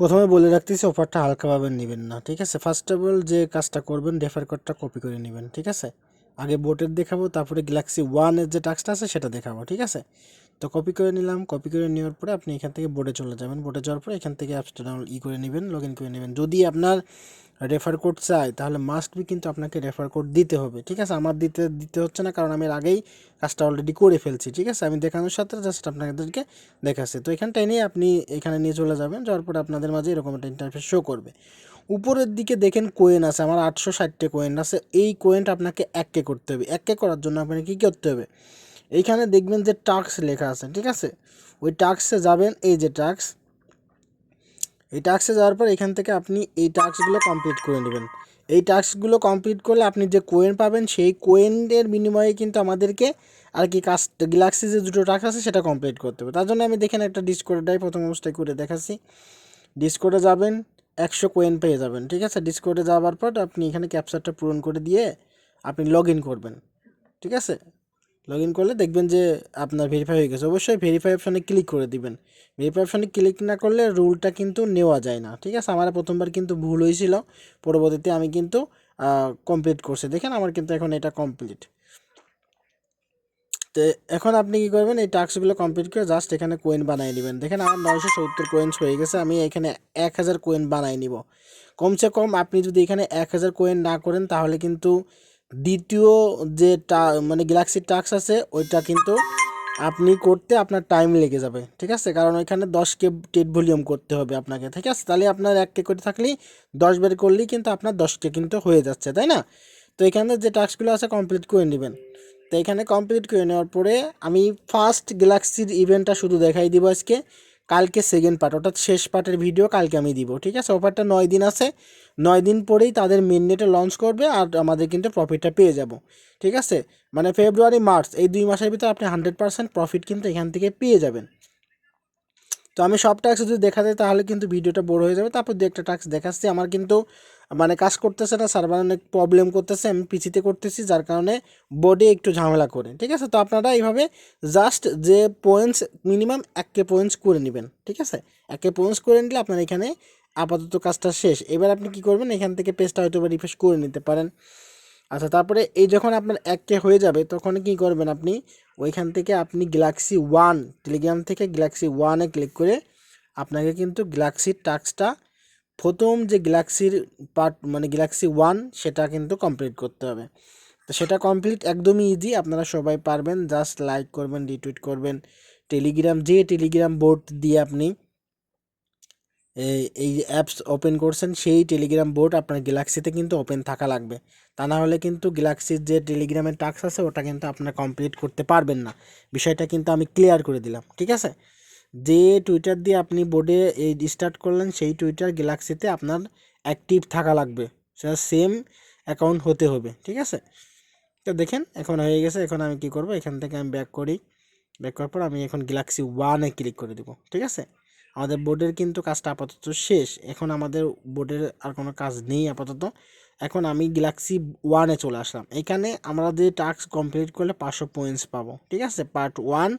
প্রথমে বলে রাখতেছি অফারটা হালকাভাবে নেবেন না, ঠিক আছে? ফার্স্ট অফ অল যে কাজটা করবেন রেফার কোডটা কপি করে নেবেন, ঠিক আছে? আগে বোটের দেখাবো, তারপরে গ্যালাক্সি ওয়ানের যে টাস্কটা আছে, সেটা দেখাবো, ঠিক আছে? তো কপি করে নিলাম কপি করে নেওয়ার পরে আপনি এখান থেকে বোর্ডে চলে যাবেন। বোর্ডে যাওয়ার পরে এখান থেকে অ্যাপসটা ডাউনলোড ই করে নেবেন লগ ইন করে নেবেন। যদি আপনার রেফার কোড চাই তাহলে মাস্ট বি কিন্তু আপনাকে রেফার কোড দিতে হবে, ঠিক আছে? আমার দিতে দিতে হচ্ছে না, কারণ আমি এর আগেই কাজটা অলরেডি করে ফেলছি, ঠিক আছে? আমি দেখানোর সাথে জাস্ট আপনাদেরকে দেখাচ্ছি। তো এখানটায় নিয়ে আপনি এখানে নিয়ে চলে যাবেন, যাওয়ার পরে আপনাদের মাঝে এরকম একটা ইন্টারফেস শো করবে। উপরের দিকে দেখেন কোয়েন আছে, আমার আটশো ষাটটে কোয়েন আছে। এই কোয়েনটা আপনাকে এককে করতে হবে। এককে করার জন্য আপনাকে কী করতে হবে? এইখানে দেখবেন যে টাক্স লেখা আছে, ঠিক আছে? ওই টাক্সে যাবেন, এই যে টাক্স এই টাস্কে যাওয়ার পর এখান থেকে আপনি এই টাস্কগুলো কমপ্লিট করে নেবেন। এই টাস্কগুলো কমপ্লিট করলে আপনি যে কোয়েন পাবেন, সেই কোয়েনের বিনিময়ে কিন্তু আমাদেরকে আর কি কাজ গ্যালাক্সি যে দুটো টাস্ক আছে, সেটা কমপ্লিট করতে হবে। তার জন্য আমি দেখেন একটা ডিসকোডটাই প্রথম অবস্থায় করে দেখাচ্ছি। ডিসকোডে যাবেন, একশো কোয়েন পেয়ে যাবেন, ঠিক আছে? ডিসকোডে যাওয়ার পর আপনি এখানে ক্যাপচারটা পূরণ করে দিয়ে আপনি লগ ইন করবেন, ঠিক আছে? লগ ইন করলে দেখবেন যে আপনার ভেরিফাই হয়ে গেছে। অবশ্যই ভেরিফাই অপশানে ক্লিক করে দিবেন। ভেরিফাই অপশানে ক্লিক না করলে রুলটা কিন্তু নেওয়া যায় না। ঠিক আছে? আমার প্রথমবার কিন্তু ভুল হয়েছিল। পরবর্তীতে আমি কিন্তু কমপ্লিট করছি। দেখেন আমার কিন্তু এখন এটা কমপ্লিট তো এখন আপনি কী করবেন? এই টাস্কগুলো কমপ্লিট করে জাস্ট এখানে কোয়েন বানিয়ে নেবেন। দেখেন আমার নয়শো সত্তর কোয়েন্স হয়ে গেছে। আমি এখানে এক হাজার কোয়েন বানিয়ে নিব। কমসে কম আপনি যদি এখানে এক হাজার কোয়েন না করেন তাহলে কিন্তু দ্বিতীয় যে টা মানে গ্যালাক্সির টাস্ক আছে, ওইটা কিন্তু আপনি করতে আপনার টাইম লেগে যাবে, ঠিক আছে? কারণ ওইখানে দশ কে, টেট ভলিউম করতে হবে আপনাকে, ঠিক আছে? তাহলে আপনার এক কে করে থাকলেই দশ বের করলেই কিন্তু আপনার দশ কে কিন্তু হয়ে যাচ্ছে, তাই না? তো এখানে যে টাস্কগুলো আছে কমপ্লিট করে নেবেন। তো এখানে কমপ্লিট করে নেওয়ার পরে আমি ফার্স্ট গ্যালাক্সির ইভেন্টটা শুধু দেখাই দিব আজকে। কালকে সেকেন্ড পার্ট অর্থাৎ শেষ পার্টের ভিডিও কালকে আমি দিব, ঠিক আছে? অফারটা নয় দিন আছে, নয় দিন পরেই তাদের মেন লঞ্চ করবে আর আমাদের কিন্তু প্রফিটটা পেয়ে যাব, ঠিক আছে? মানে ফেব্রুয়ারি মার্চ এই দুই মাসের ভিতরে আপনি হান্ড্রেড পার্সেন্ট প্রফিট কিন্তু এখান থেকে পেয়ে যাবেন। তো আমি সব ট্যাক্স যদি দেখা যায় তাহলে কিন্তু ভিডিওটা বড় হয়ে যাবে, তারপর দু একটা ট্যাক্স দেখাচ্ছি, আমার কিন্তু মানে কাজ করতেছে না সার্ভার অনেক প্রবলেম করতেছে, আমি পিছিতে করতেছি, যার কারণে বডি একটু ঝামেলা করে। ঠিক আছে? তো আপনারা এইভাবে জাস্ট যে পয়েন্টস মিনিমাম এককে পয়েন্টস করে নেবেন। ঠিক আছে? একে পয়েন্টস করে নিলে আপনার এখানে আপাতত কাজটা শেষ। এবার আপনি কি করবেন? এখান থেকে পেজটা হয়তো বা রিফ্রেশ করে নিতে পারেন। আচ্ছা তারপরে এই যখন আপনার এককে হয়ে যাবে, তখন কি করবেন আপনি? ওইখান থেকে আপনি গ্যালাক্সি ওয়ান টেলিগ্রাম থেকে গ্যালাক্সি ওয়ানে ক্লিক করে আপনাকে কিন্তু গ্যালাক্সির টাস্কটা প্রথম যে গ্যালাক্সির পার্ট মানে গ্যালাক্সি ওয়ান সেটা কিন্তু কমপ্লিট করতে হবে। তো সেটা কমপ্লিট একদমই ইজি আপনারা সবাই পারবেন জাস্ট লাইক করবেন রিটুইট করবেন টেলিগ্রাম যে টেলিগ্রাম বোর্ড দিয়ে আপনি এই অ্যাপস ওপেন করছেন, সেই টেলিগ্রাম বোর্ড আপনার গ্যালাক্সিতে কিন্তু ওপেন থাকা লাগবে। তা না হলে কিন্তু গ্যালাক্সির যে টেলিগ্রামের টাস্ক আছে, ওটা কিন্তু আপনার কমপ্লিট করতে পারবেন না। বিষয়টা কিন্তু আমি ক্লিয়ার করে দিলাম, ঠিক আছে? যে টুইটার দিয়ে আপনি বোর্ডে এই স্টার্ট করলেন, সেই টুইটার গ্যালাক্সিতে আপনার অ্যাক্টিভ থাকা লাগবে। সেটা সেম অ্যাকাউন্ট হতে হবে, ঠিক আছে? তো দেখেন, এখন হয়ে গেছে, এখন আমি কি করব? এখান থেকে আমি ব্যাক করি। ব্যাক করার পর আমি এখন গ্যালাক্সি ওয়ানে ক্লিক করে দেবো, ঠিক আছে? আমাদের বোর্ডের কিন্তু কাজটা আপাতত শেষ। এখন আমাদের বোর্ডের আর কোনো কাজ নেই আপাতত। এখন আমি গ্যালাক্সি ওয়ানে চলে আসলাম। এখানে আমরা যে টাস্ক কমপ্লিট করলে পাঁচশো পয়েন্টস পাবো, ঠিক আছে? পার্ট ওয়ান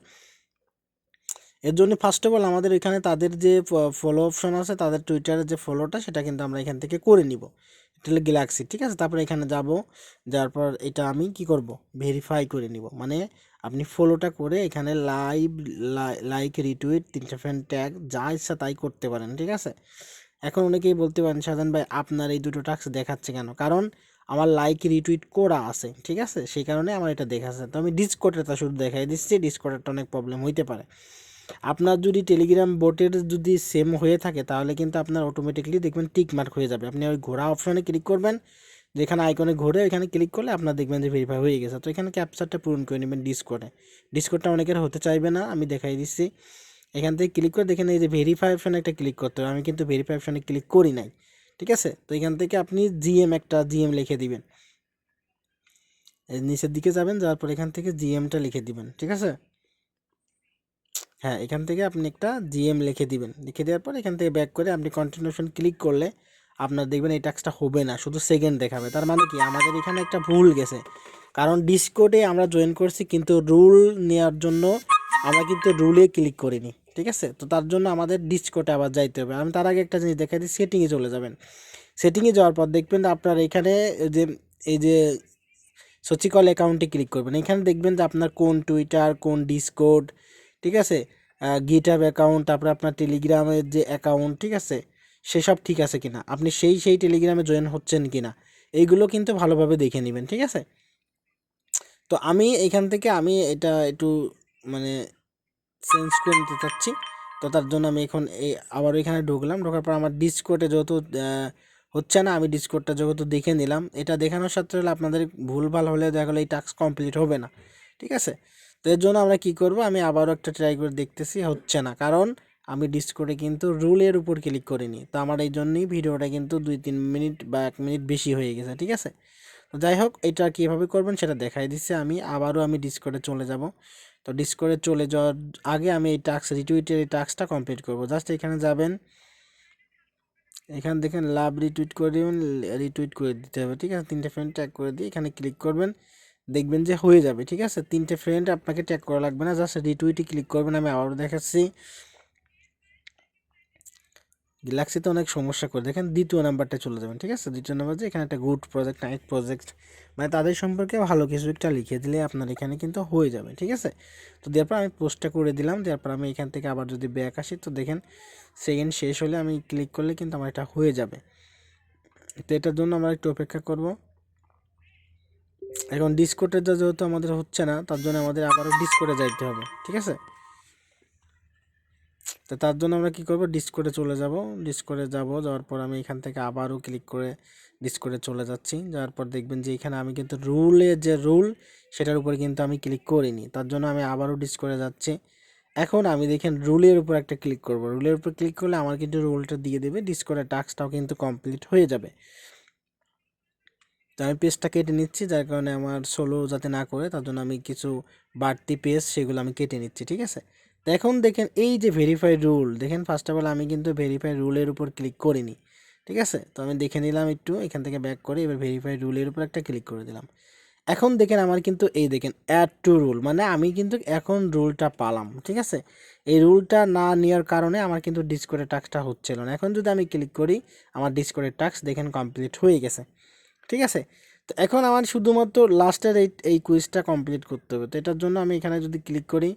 এর জন্য ফার্স্ট অফ অল আমাদের এখানে তাদের যে ফলো অপশন আছে, তাদের টুইটারের যে ফলোটা সেটা কিন্তু আমরা এখান থেকে করে নিব। এটা হলো গ্যালাক্সি ঠিক আছে? তারপরে এখানে যাব, যাওয়ার পর এটা আমি কি করব? ভেরিফাই করে নিব। মানে আপনি ফলোটা করে এখানে লাইভ লাইক রিটুইট তিনটে ফ্যান ট্যাগ যা ইচ্ছা তাই করতে পারেন, ঠিক আছে? এখন অনেকেই বলতে পারেন, সাজান ভাই, আপনার এই দুটো টাস্ক দেখাচ্ছে কেন? কারণ আমার লাইক রিটুইট করা আছে, ঠিক আছে? সেই কারণে আমার এটা দেখাচ্ছে। তো আমি ডিসকোডেরটা শুধু দেখাই দিচ্ছি। ডিসকোডেরটা অনেক প্রবলেম হইতে পারে। আপনার যদি টেলিগ্রাম বোটের যদি সেম হয়ে থাকে, তাহলে কিন্তু আপনার অটোমেটিকলি দেখবেন টিক মার্ক হয়ে যাবে। আপনি ওই ঘোরা অপশনে ক্লিক করবেন, যেখানে আইকনে ঘোরে, ওইখানে ক্লিক করলে আপনার দেখবেন যে ভেরিফাই হয়ে গেছে। তো এখানে ক্যাপচারটা পূরণ করে নেবেন ডিসকোডে ডিসকোডটা অনেকের হতে চাইবে না, আমি দেখাই দিচ্ছি। এখান থেকে ক্লিক করে দেখেন এই যে ভেরিফাই অপশানে একটা ক্লিক করতে হবে। আমি কিন্তু ভেরিফাই অপশানে ক্লিক করি নাই, ঠিক আছে? তো এখান থেকে আপনি জিএম একটা জিএম লিখে দিবেন। নিচের দিকে যাবেন, যাওয়ার পর এখান থেকে জিএমটা লিখে দিবেন, ঠিক আছে? হ্যাঁ এখান থেকে আপনি একটা জিএম লিখে দিবেন। লিখে দেওয়ার পর এখান থেকে ব্যাক করে আপনি কন্টিনিউশন ক্লিক করলে আপনার দেখবেন এই টাস্কটা হবে না, শুধু সেকেন্ড দেখাবে। তার মানে কি? আমাদের এখানে একটা ভুল গেছে। কারণ ডিসকোডে আমরা জয়েন করছি কিন্তু রুল নেওয়ার জন্য আমরা কিন্তু রুলে ক্লিক করিনি, ঠিক আছে? তো তার জন্য আমাদের ডিসকোটে আবার যাইতে হবে। আমি তার আগে একটা জিনিস দেখাই দিই সেটিংয়ে চলে যাবেন। সেটিংয়ে যাওয়ার পর দেখবেন আপনার এখানে যে, এই যে সচিকল অ্যাকাউন্টে ক্লিক করবেন। এখানে দেখবেন যে আপনার কোন টুইটার কোন ডিসকোড ঠিক আছে? গিটহাব অ্যাকাউন্ট তারপরে আপনার টেলিগ্রামের যে অ্যাকাউন্ট ঠিক আছে? সেসব ঠিক আছে কিনা? আপনি সেই সেই টেলিগ্রামে জয়েন হচ্ছেন কিনা? এইগুলো কিন্তু ভালোভাবে দেখে নেবেন, ঠিক আছে? তো আমি এখান থেকে আমি এটা একটু মানে চেঞ্জ করে নিতে চাচ্ছি। তো তার জন্য আমি এখন এই আবার এখানে ঢুকলাম। ঢোকার পর আমার ডিসকোডে যেহেতু হচ্ছে না, আমি ডিসকোডটা যেহেতু দেখে নিলাম। এটা দেখানোর সাথে হলে আপনাদের ভুলভাল হলে দেখা গেলো এই টাস্ক কমপ্লিট হবে না, ঠিক আছে? তো এর জন্য আমরা কি করব? আমি আবারও একটা ট্রাই করে দেখতেছি, হচ্ছে না। কারণ আমি ডিসকোডে কিন্তু রুলের উপর ক্লিক করিনি। তো আমার এই জন্যই ভিডিওটা কিন্তু দুই তিন মিনিট বা এক মিনিট বেশি হয়ে গেছে, ঠিক আছে? তো যাই হোক, এটা কীভাবে করবেন সেটা দেখাই দিচ্ছে আমি। আবারও আমি ডিসকোডে চলে যাব। তো ডিসকোডে চলে যাওয়ার আগে আমি এই টাস্ক রিটুইটের এই টাস্কটা কমপ্লিট করব। জাস্ট এখানে যাবেন। এখানে দেখেন লাভ রিটুইট করে দেবেন রিটুইট করে দিতে হবে, ঠিক আছে? তিনটে ফ্রেন্ড ট্যাগ করে দিয়ে এখানে ক্লিক করবেন। দেখবেন যে হয়ে যাবে, ঠিক আছে? তিনটে ফ্রেন্ড আপনাকে ট্যাগ করা লাগবে না জাস্ট রিটুইটে ক্লিক করবেন, আমি আবারও দেখাচ্ছি। গ্যালাক্সিতে অনেক সমস্যা করে, দেখেন দ্বিতীয় নাম্বারটা চলে যাবেন, ঠিক আছে? দ্বিতীয় নাম্বার যে এখানে একটা গুড প্রজেক্ট নাইট প্রজেক্ট মানে তাদের সম্পর্কে ভালো কিছু একটা লিখে দিলে আপনার এখানে কিন্তু হয়ে যাবে, ঠিক আছে? তো দেওয়ার পর আমি পোস্টটা করে দিলাম, দেওয়ার পর আমি এখান থেকে আবার যদি ব্যাক আসি, তো দেখেন সেকেন্ড শেষ হলে আমি ক্লিক করলে কিন্তু আমার এটা হয়ে যাবে। তো এটার জন্য আমরা একটু অপেক্ষা করব। এখন ডিসকোডের যেহেতু আমাদের হচ্ছে না, তার জন্য আমাদের আবারও ডিসকোডে যাইতে হবে, ঠিক আছে? তো তার জন্য আমরা কি করব? ডিসকোডে চলে যাব। ডিসকোডে যাব, যাওয়ার পর আমি এখান থেকে আবারও ক্লিক করে ডিসকোডে চলে যাচ্ছি। যাওয়ার পর দেখবেন যে এখানে আমি কিন্তু রুলের যে রুল সেটার উপরে কিন্তু আমি ক্লিক করিনি। তার জন্য আমি আবারও ডিসকোডে যাচ্ছি। এখন আমি দেখেন রুলের উপর একটা ক্লিক করব। রুলের উপর ক্লিক করলে আমার কিন্তু রুলটা দিয়ে দেবে। ডিসকোডের টাস্কটাও কিন্তু কমপ্লিট হয়ে যাবে। আমি পেজটা কেটে নিচ্ছি, যার কারণে আমার সোলো যাতে না করে, তার জন্য আমি কিছু বাড়তি পেজ সেগুলো আমি কেটে নিচ্ছি, ঠিক আছে? তো এখন দেখেন এই যে ভেরিফাই রুল দেখেন ফার্স্ট অফ অল আমি কিন্তু ভেরিফাই রুলের উপর ক্লিক করিনি, ঠিক আছে? তো আমি দেখে নিলাম একটু, এখান থেকে ব্যাক করে এবার ভেরিফাই রুলের উপর একটা ক্লিক করে দিলাম। এখন দেখেন আমার কিন্তু এই দেখেন অ্যাড টু রুল মানে আমি কিন্তু এখন রুলটা পালাম, ঠিক আছে? এই রুলটা না নেওয়ার কারণে আমার কিন্তু ডিসকোডের টাস্কটা হচ্ছিল না। এখন যদি আমি ক্লিক করি, আমার ডিসকোডের টাস্ক দেখেন কমপ্লিট হয়ে গেছে। ঠিক আছে? তো এখন আমার শুধুমাত্র লাস্টের এই এই কুইজটা কমপ্লিট করতে হবে। তো এটার জন্য আমি এখানে যদি ক্লিক করি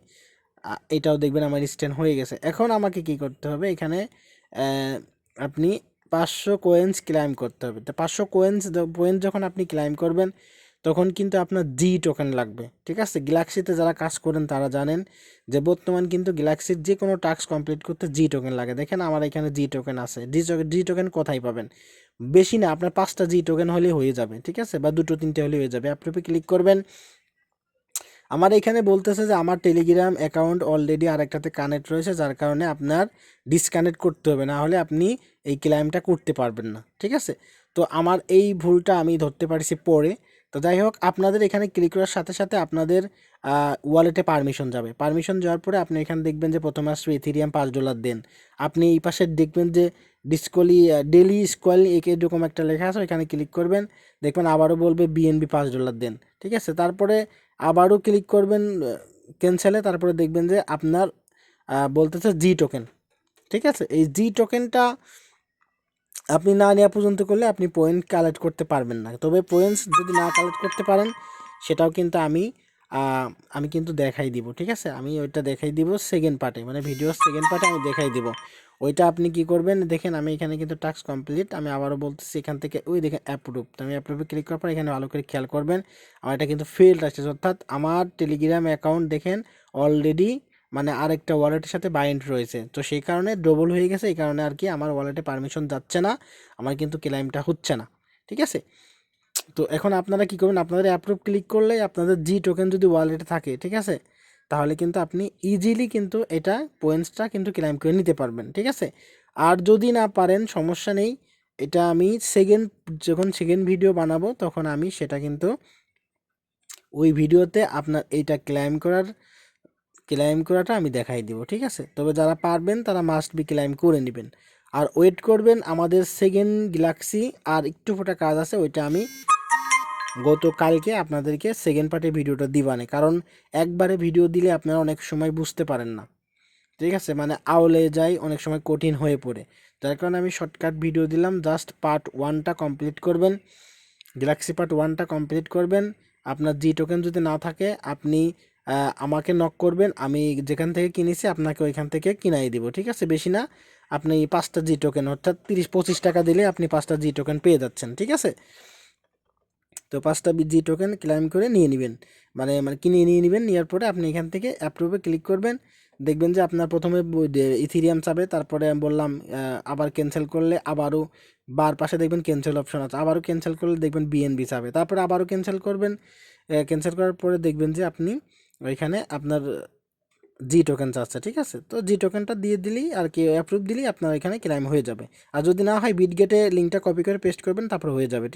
এটাও দেখবেন আমার স্ট্যান্ড হয়ে গেছে। এখন আমাকে কি করতে হবে? এখানে আপনি পাঁচশো কোয়েন্স ক্লাইম করতে হবে। তো পাঁচশো কোয়েন্স পয়েন্ট যখন আপনি ক্লাইম করবেন, তখন কিন্তু আপনার জি টোকেন লাগবে। ঠিক আছে? গ্যালাক্সিতে যারা কাজ করেন, তারা জানেন যে বর্তমান কিন্তু গ্যালাক্সির যে কোনো টাস্ক কমপ্লিট করতে জি টোকেন লাগে। দেখেন আমার এখানে জি টোকেন আছে। জি জি টোকেন কোথায় পাবেন? বেশি না, আপনার পাঁচটা জি টোকেন হলে হয়ে যাবে, ঠিক আছে? বা দুটো, তিনটে হলে হয়ে যাবে। আপনি ক্লিক করবেন। আমার এখানে বলতেছে যে আমার টেলিগ্রাম অ্যাকাউন্ট অলরেডি আরেকটাতে কানেক্ট রয়েছে, যার কারণে আপনার ডিসকানেক্ট করতে হবে। না হলে আপনি এই ক্লাইমটা করতে পারবেন না, ঠিক আছে? তো আমার এই ভুলটা আমি ধরতে পারছি পরে। তো যাই হোক, আপনাদের এখানে ক্লিক করার সাথে সাথে আপনাদের ওয়ালেটে পারমিশন যাবে। পারমিশন যাওয়ার পরে আপনি এখানে দেখবেন যে প্রথমে আসবে ইথিরিয়াম পাঁচ ডলার দেন। আপনি এই পাশে দেখবেন যে ডিসকলি ডেলি স্কোয়াল এরকম একটা লেখা আছে এখানে ক্লিক করবেন। দেখবেন আবারও বলবে বিএনবি পাঁচ ডলার দেন। ঠিক আছে? তারপরে আবারও ক্লিক করবেন ক্যান্সেলে তারপরে দেখবেন যে আপনার বলতেছে জি টোকেন ঠিক আছে? এই জি টোকেনটা আপনি না নেওয়া পর্যন্ত করলে আপনি পয়েন্ট কালেক্ট করতে পারবেন না। তবে পয়েন্টস যদি না কালেক্ট করতে পারেন, সেটাও কিন্তু আমি আমি কিন্তু দেখাই দিব, ঠিক আছে? আমি ওইটা দেখাই দিব সেকেন্ড পার্টে মানে ভিডিও সেকেন্ড পার্টে আমি দেখাই দিব। ওইটা আপনি কি করবেন, দেখেন আমি এখানে কিন্তু টাস্ক কমপ্লিট আমি আবারও বলতেছি এখান থেকে, ওই দেখেন অ্যাপ্রুভ তো আমি অ্যাপ্রুভে ক্লিক করার পর এখানে ভালো করে খেয়াল করবেন, আমার এটা কিন্তু ফেল্ড আসছে, অর্থাৎ আমার টেলিগ্রাম অ্যাকাউন্ট দেখেন অলরেডি মানে আরেকটা ওয়ালেটের সাথে বাইন্ড রয়েছে, তো সেই কারণে ডবল হয়ে গেছে, এই কারণে আর কি আমার ওয়ালেটে পারমিশন যাচ্ছে না, আমার কিন্তু ক্লাইমটা হচ্ছে না, ঠিক আছে? তো এখন আপনারা কি করবেন? আপনাদের অ্যাপ্রুভ ক্লিক করলে আপনাদের জি টোকেন যদি ওয়ালেটে থাকে, ঠিক আছে? তাহলে কিন্তু আপনি ইজিলি কিন্তু এটা পয়েন্টসটা কিন্তু ক্লাইম করে নিতে পারবেন, ঠিক আছে? আর যদি না পারেন, সমস্যা নেই। এটা আমি সেকেন্ড যখন সেকেন্ড ভিডিও বানাবো, তখন আমি সেটা কিন্তু ওই ভিডিওতে আপনার এইটা ক্লাইম করার ক্লাইম করাটা আমি দেখাই দিব, ঠিক আছে? তবে যারা পারবেন, তারা মাস্ট বি ক্লাইম করে নেবেন। আর ওয়েট করবেন আমাদের সেকেন্ড গ্যালাক্সি আর একটু ফোটা কাজ আছে, ওইটা আমি গতকালকে আপনাদেরকে সেকেন্ড পার্টে ভিডিওটা দিবানে। কারণ একবারে ভিডিও দিলে আপনারা অনেক সময় বুঝতে পারেন না। ঠিক আছে? মানে আওলে যায় অনেক সময় কঠিন হয়ে পড়ে। যার কারণে আমি শর্টকাট ভিডিও দিলাম জাস্ট পার্ট ওয়ানটা কমপ্লিট করবেন। গ্যালাক্সি পার্ট ওয়ানটা কমপ্লিট করবেন। আপনার জি টোকেন যদি না থাকে, আপনি আমাকে নক করবেন। আমি যেখান থেকে কিনেছি, আপনাকে ওইখান থেকে কিনাই দিব। ঠিক আছে? বেশি না। আপনি পাঁচটা জি টোকেন অর্থাৎ তিরিশ, পঁচিশ টাকা দিলে আপনি পাঁচটা জি টোকেন পেয়ে যাচ্ছেন, ঠিক আছে? তো পাঁচটা জি টোকেন ক্লাইম করে নিয়ে নেবেন। মানে মানে কিনে নিয়ে নেবেন, নেওয়ার পরে আপনি এখান থেকে অ্যাপ্রুভে ক্লিক করবেন। দেখবেন যে আপনার প্রথমে ইথিরিয়াম চাবে, তারপরে বললাম আবার ক্যান্সেল করলে আবারও বার পাশে দেখবেন ক্যান্সেল অপশন আছে। আবারও ক্যান্সেল করলে দেখবেন বিএনবি চাবে। তারপরে আবারও ক্যান্সেল করবেন ক্যান্সেল করার পরে দেখবেন যে আপনি ওইখানে আপনার জি টোকেন চাচ্ছে ঠিক আছে? তো জি টোকেনটা দিয়ে দিলেই আর কি অ্যাপ্রুভ দিলেই আপনার এখানে ক্লাইম হয়ে যাবে। আর যদি না হয় বিটগেটে লিঙ্কটা কপি করে পেস্ট করবেন, তারপর হয়ে যাবে, ঠিক